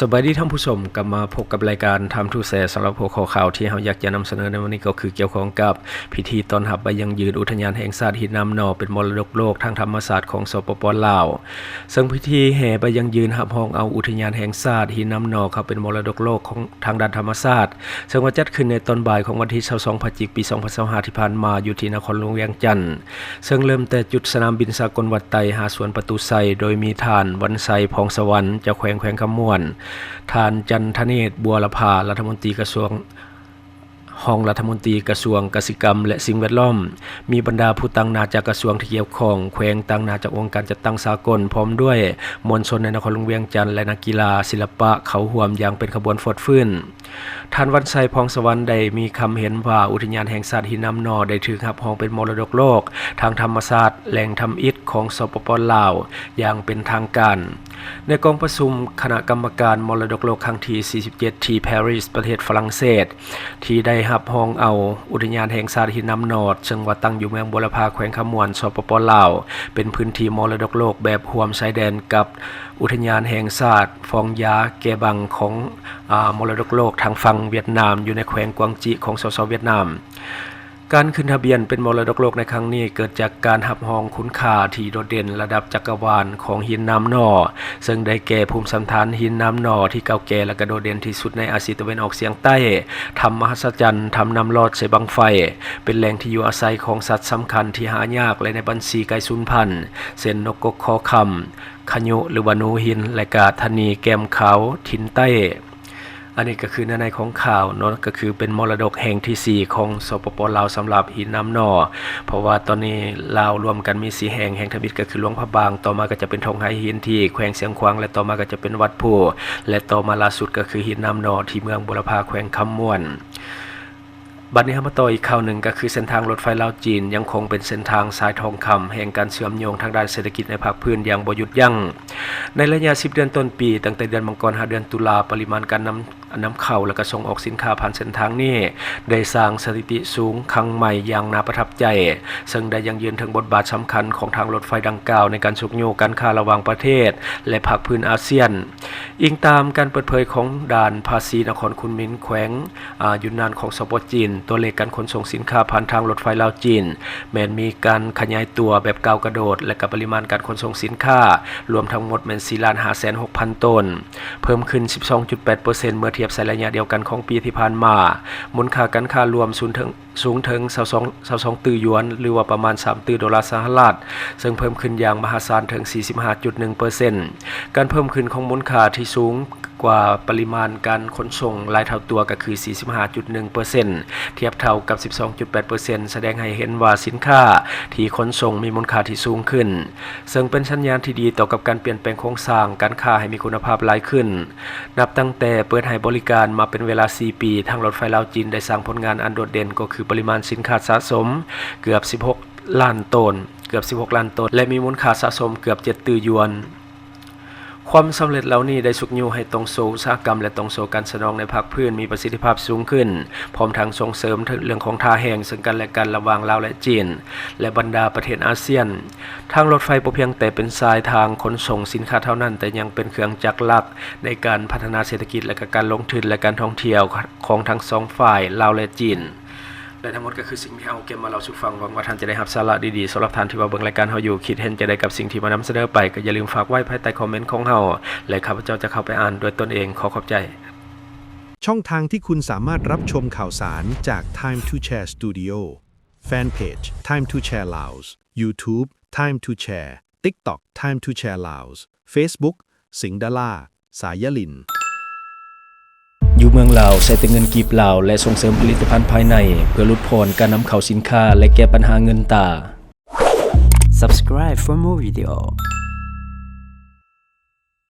สบายดีท่านผู้ชมกลับมาพบกับรายการทำทูแสสำหรับหัวข้อข่าวที่เราอยากจะนำเสนอในวันนี้ก็คือเกี่ยวข้องกับพิธีต้อนรับใบยังยืนอุทยานแห่งชาติหินน้ำนอเป็นมรดกโลกทางธรรมศาสตร์ของสปปลาว ซึ่งพิธีแห่ใบยังยืนหับห้องเอาอุทยานแห่งชาติหินน้ำนอเข้าเป็นมรดกโลกของทางด้านธรรมศาสตร์ซึ่งว่าจัดขึ้นในตอนบ่ายของวันที่22พฤศจิกายนปี 2025ที่ผ่านมาอยู่ที่นครหลวงเวียงจันทน์ซึ่งเริ่มแต่จุดสนามบินสากลวัดไตหาสวนประตูไซโดยมีฐานวันไซพองสวรรค์จะแขวงแขวงคำมวนทานจันทเนศบัวละพารัฐมนตรีกระทรวงห้องรัฐมนตรีกระทรวงกสิกรรม และสิ่งแวดล้อม มีบรรดาผู้ตั้งนาจากกระทรวงที่เกี่ยวข้องแขวงตั้งนาจากองค์การจัดตั้งสากล พร้อมด้วยมวลชนในนครหลวงเวียงจันทร์และนักกีฬาศิลปะเขาห่วมอย่างเป็นขบวนฟอดฟื้นท่านวันไซพองสวรรค์ได้มีคำเห็นว่าอุทยานแห่งชาติหินน้ำนอได้ถือรับรองเป็นมรดกโลก ทางธรรมศาสตร์แหล่งทำอิฐของสปปลาว อย่างเป็นทางการในกองประชุมคณะกรรมการมรดกโลกครั้งที่ 47 ที่ปารีสประเทศฝรั่งเศส ที่ได้รับรองเอาอุทยานแห่งชาติหินน้ำนอดซึ่งว่าตั้งอยู่เมืองบุรพาแขวงขมวนสปปลาว เป็นพื้นที่มรดกโลกแบบห่วมชายแดนกับอุทยานแห่งชาติฟองยาเกบังของอมรดกโลกทางฝั่งเวียดนามอยู่ในแขวงกวางจีของสสเวียดนาม การขึ้นทะเบียนเป็นมรดกโลกในครั้งนี้เกิดจากการหับหองคุณค่าที่โดดเด่นระดับจักรวาลของหินน้ำนอ ซึ่งได้แก่ภูมิสันฐานหินน้ำนอที่เก่าแก่และก็โดดเด่นที่สุดในอาเซียนตะวันออกเฉียงใต้ทำมหัศจรรย์ทำน้ำลอดใส่บังไฟ เป็นแหล่งที่อยู่อาศัยของสัตว์สำคัญที่หายากและในบัญชีไก่สูญพันธุ์เช่นนกกคอคำขยุหรือวานูหินและกาธนีแก้มขาวทินใต้ อันนี้ก็คือในในของข่าวเนาะก็คือเป็นมรดกแห่งที่ 4 ของสปปลาวสำหรับหินน้ำนอ เพราะว่าตอนนี้ลาวรวมกันมีสีแห่งแห่งทบิดก็คือหลวงพระบาง ต่อมาก็จะเป็นทองไหหินที่แขวงเสียงควางและต่อมาก็จะเป็นวัดผู้และต่อมาล่าสุดก็คือหินน้ำนอที่เมืองบุรพาแขวงคำม่วนบัดนี้เรามาต่ออีกข่าวหนึ่งก็คือเส้นทางรถไฟลาวจีนยังคงเป็นเส้นทางสายทองคำแห่งการเชื่อมโยงทางด้านเศรษฐกิจในภาคพื้นอย่างบยุดยัง้งในระยะ 10 เดือนต้นปี ตั้งแต่เดือนมังกรหาเดือนตุลาปริมาณการนำ นำเข้าและก็ส่งออกสินค้าผ่านเส้นทางนี้ได้สร้างสถิติสูงครั้งใหม่อย่างน่าประทับใจ ซึ่งได้ยังยืนถึงบทบาทสำคัญของทางรถไฟดังกล่าวในการสุกโยงการค้าระหว่างประเทศ และภาคพื้นอาเซียน อิงตามการเปิดเผยของด่านภาษีนครคุณมินแขวงอยุนนานของสปปจีน ตัวเลขการขนส่งสินค้าผ่านทางรถไฟลาวจีน แม้นมีการขยายตัวแบบก้าวกระโดด และกับปริมาณการขนส่งสินค้ารวมทั้งหมดแม่น4ล้าน5แสน6พันต้นเพิ่มขึ้น 12.8%เมื่อเทียบใส่ระยะเดียวกันของปีที่ผ่านมา มูลค่าการค้ารวมสูงถึงสูงถึง22 22ตื้อหยวน หรือว่าประมาณ 3 ตื้อดอลลาร์สหรัฐ ซึ่งเพิ่มขึ้นอย่างมหาศาลถึง 45.1%การเพิ่มขึ้นของมูลค่าที่สูง กว่าปริมาณการขนส่งหลายเท่าตัวก็คือ 45.1%เทียบเท่ากับ 12.8%แสดงให้เห็นว่าสินค้าที่ขนส่งมีมูลค่าที่สูงขึ้น ซึ่งเป็นสัญญาณที่ดีต่อกับการเปลี่ยนแปลงโครงสร้างการค้าให้มีคุณภาพหลายขึ้น นับตั้งแต่เปิดให้บริการมาเป็นเวลา 4 ปี ทางรถไฟลาวจีนได้สร้างผลงานอันโดดเด่นก็คือปริมาณสินค้าสะสมเกือบ 16 ล้านตน เกือบ 16 ล้านตน และมีมูลค่าสะสมเกือบ 7 ตือยวน ความสำเร็จเหล่านี้ได้สุกยูให้ตรงโซอุตสาหกรรมและตรงโซการสนองในภาคพื้นมีประสิทธิภาพสูงขึ้น พร้อมทั้งส่งเสริมเรื่องของท่าแห่งซึ่งกันและกันระหว่างลาวและจีน และบรรดาประเทศอาเซียน ทางรถไฟบ่เพียงแต่เป็นสายทางขนส่งสินค้าเท่านั้น แต่ยังเป็นเครื่องจักรหลักในการพัฒนาเศรษฐกิจและกการลงทุนและการท่องเที่ยวของทั้งสองฝ่ายลาวและจีน และทั้งหมดก็คือสิ่งที่เอาเก็บมาเราสู่ฟังหวังว่าท่านจะได้รับสาระดีๆสำหรับท่านที่ว่าเบิ่งรายการเฮาอยู่คิดเห็นจะได้กับสิ่งที่มานำเสนอไปก็อย่าลืมฝากไว้ภายใต้คอมเมนต์ของเฮาและข้าพเจ้าจะเข้าไปอ่านด้วยตนเองขอขอบใจ ช่องทางที่คุณสามารถรับชมข่าวสารจาก Time to Share Studio Fanpage Time to Share Laos YouTube Time to Share TikTok Time to Share Laos Facebook สิงดาราสายลิน อยู่เมืองลาวใช้แต่เงินกีบลาว และส่งเสริมผลิตภัณฑ์ภายใน เพื่อลดพรการนำเข้าสินค้าและแก้ปัญหาเงินตา Subscribe for more video.